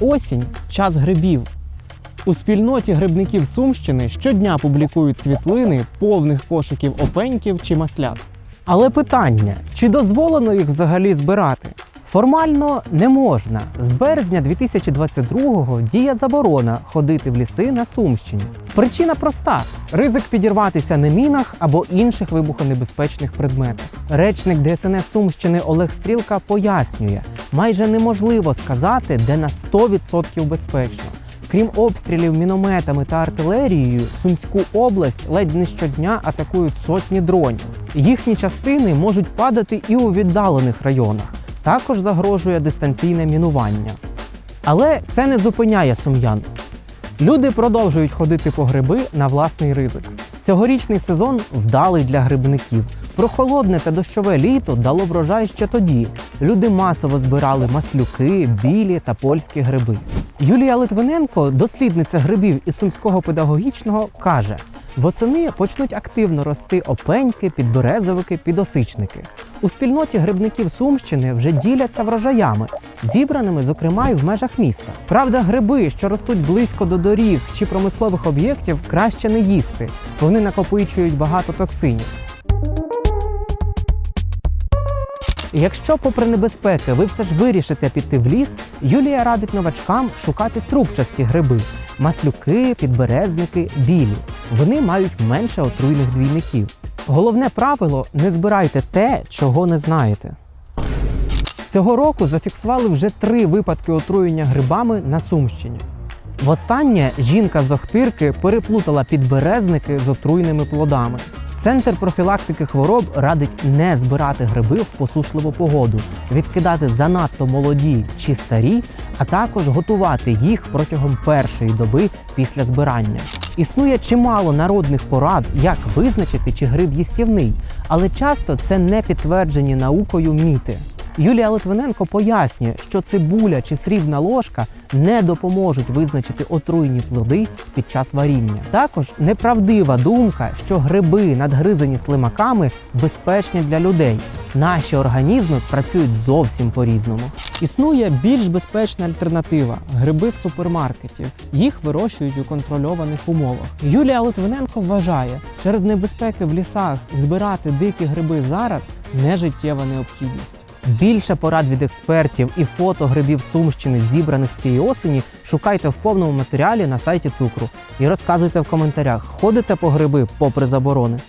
Осінь час грибів. У спільноті грибників Сумщини щодня публікують світлини повних кошиків опеньків чи маслят. Але питання: чи дозволено їх взагалі збирати? Формально не можна. З березня 2022-го діє заборона ходити в ліси на Сумщині. Причина проста: ризик підірватися на мінах або інших вибухонебезпечних предметах. Речник ДСНС Сумщини Олег Стрілка пояснює, майже неможливо сказати, де на 100% безпечно. Крім обстрілів мінометами та артилерією, Сумську область ледь не щодня атакують сотні дронів. Їхні частини можуть падати і у віддалених районах. Також загрожує дистанційне мінування. Але це не зупиняє сум'ян. Люди продовжують ходити по гриби на власний ризик. Цьогорічний сезон вдалий для грибників. Прохолодне та дощове літо дало врожай ще тоді. Люди масово збирали маслюки, білі та польські гриби. Юлія Литвиненко, дослідниця грибів із Сумського педагогічного, каже: восени почнуть активно рости опеньки, підберезовики, підосичники. У спільноті грибників Сумщини вже діляться врожаями, зібраними, зокрема, і в межах міста. Правда, гриби, що ростуть близько до доріг чи промислових об'єктів, краще не їсти. Вони накопичують багато токсинів. Якщо, попри небезпеки, ви все ж вирішите піти в ліс, Юлія радить новачкам шукати трубчасті гриби, маслюки, підберезники, білі. Вони мають менше отруйних двійників. Головне правило не збирайте те, чого не знаєте. Цього року зафіксували вже три випадки отруєння грибами на Сумщині. Востаннє жінка з Охтирки переплутала підберезники з отруйними плодами. Центр профілактики хвороб радить не збирати гриби в посушливу погоду, відкидати занадто молоді чи старі, а також готувати їх протягом першої доби після збирання. Існує чимало народних порад, як визначити, чи гриб їстівний, але часто це не підтверджені наукою міти. Юлія Литвиненко пояснює, що цибуля чи срібна ложка не допоможуть визначити отруйні плоди під час варіння. Також неправдива думка, що гриби, надгризані слимаками, безпечні для людей. Наші організми працюють зовсім по-різному. Існує більш безпечна альтернатива гриби з супермаркетів. Їх вирощують у контрольованих умовах. Юлія Литвиненко вважає, через небезпеки в лісах збирати дикі гриби зараз не життєва необхідність. Більше порад від експертів і фото грибів Сумщини, зібраних цієї осені, шукайте в повному матеріалі на сайті цукру і розказуйте в коментарях, ходите по гриби попри заборони.